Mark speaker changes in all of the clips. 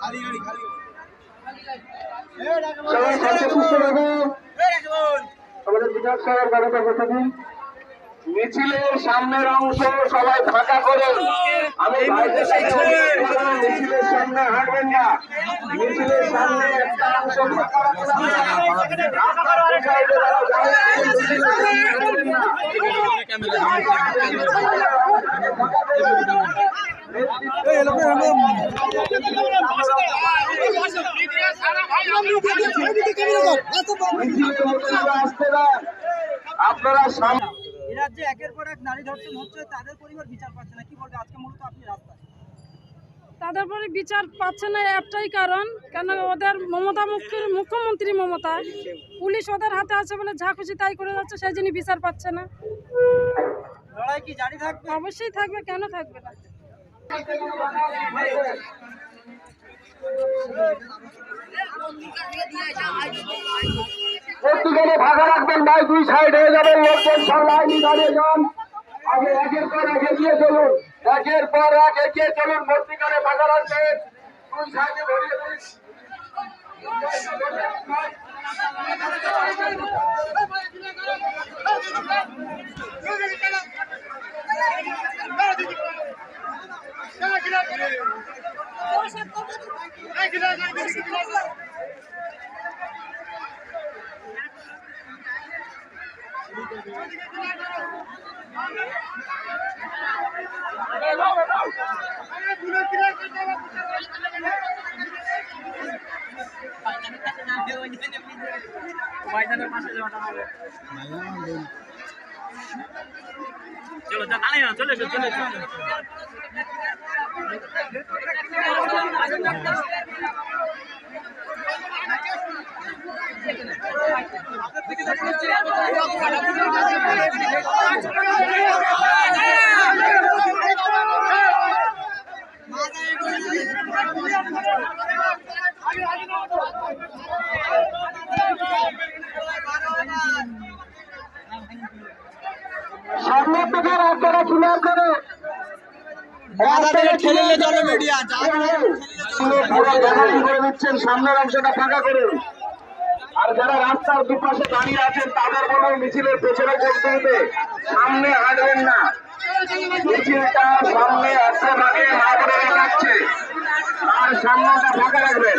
Speaker 1: খালি গাড়ি খালি
Speaker 2: সবাই শান্তি সুস্থ থাকুন আমাদের বিধায়ক সাহেব গাড়িতে বসে দিন মিছিলের সামনের অংশ সবাই ফাঁকা করুন আমি মিছিলের সামনে হাঁটবেন না মিছিলের সামনে একটা অংশ ফাঁকা হাঁটবেন না। আপনারা
Speaker 3: এ রাজ্যে একের পর এক নারী ধর্ষণ হচ্ছে তাদের পরিবার বিচার পাচ্ছে না কি বলবে? আজকে মূলত আপনি রাস্তায়।
Speaker 4: তাদের পরে বিচার পাচ্ছে না একটাই কারণ কেন ওদের মমতা মুখ্য মুখ্যমন্ত্রী মমতা পুলিশ ওদের হাতে আছে বলে যা খুশি তাই করে যাচ্ছে সেই জন্য বিচার পাচ্ছে না।
Speaker 3: লড়াই কি জারি থাকবে?
Speaker 4: অবশ্যই থাকবে কেন থাকবে না?
Speaker 2: প্রত্যেকে ফাঁকা রাখবেন ভাই দুই সাইড হয়ে যাবেন লোকজন সব লাইনে দাঁড়িয়ে যান। আগে একের পর এক এগিয়ে চলুন একের পর এক এগিয়ে চলুন মধ্যিখানে ফাঁকা রাখবেন। দুই সাইডে ধরিয়ে দিন।
Speaker 3: চলো যা দাঁড়িয়ে না চলে চলে
Speaker 2: সামনের থেকে রাস্তাটা ক্লিয়ার করে।
Speaker 1: ঠেলে নিয়ে চলো মিডিয়া
Speaker 2: করে দিচ্ছেন সামনের অংশটা ফাঁকা করুন আর যারা রাস্তার দুপাশে দাঁড়িয়ে আছেন, তাদের কোনো মিছিলের পেছনে করতে সামনে হাঁটবেন না। মিছিলটা সামনে আসতে ভাগে না করে দেখাচ্ছে আর সামনেটা ফাঁকা রাখবেন।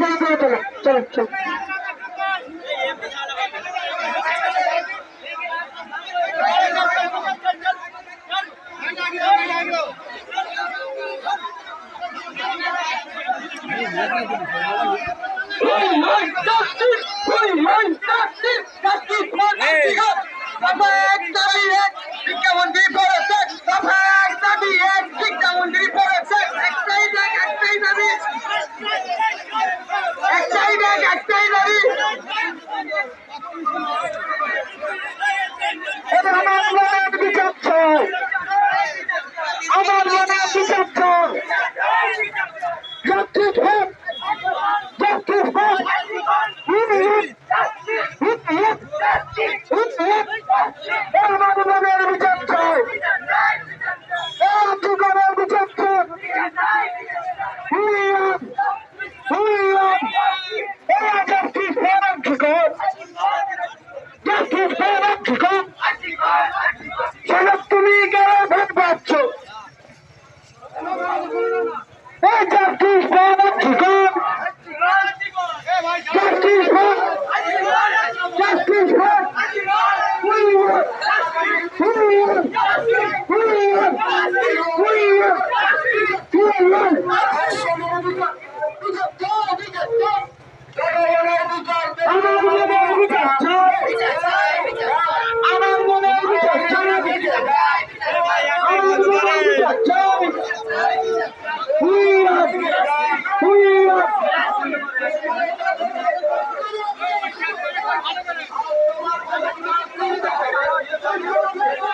Speaker 2: চলো চলো চলো চলো।
Speaker 5: she's a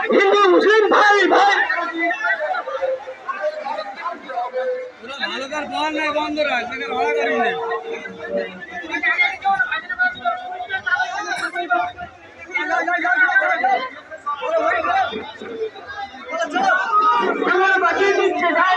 Speaker 5: হিন্দু মুসলিম ভাই ভাই বাঁচিয়ে দিচ্ছে ভাই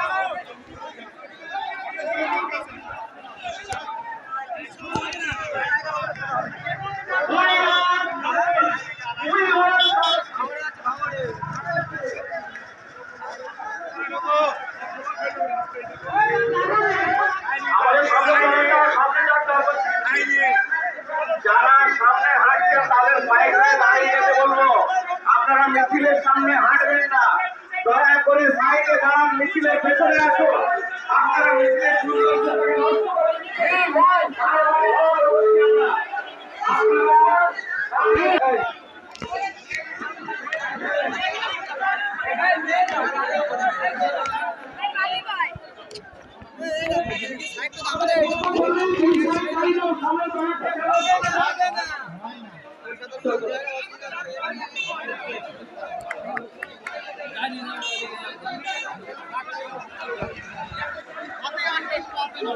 Speaker 5: মিছিলের সামনে হাঁটবেন না। দয়া করে সাইডে দাঁড়ান মিছিলের পেছনে আসুন। আপনারা মিছিলের সূর্য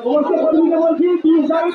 Speaker 5: বলছি প্রতিনিধি বলছি তিন সাইড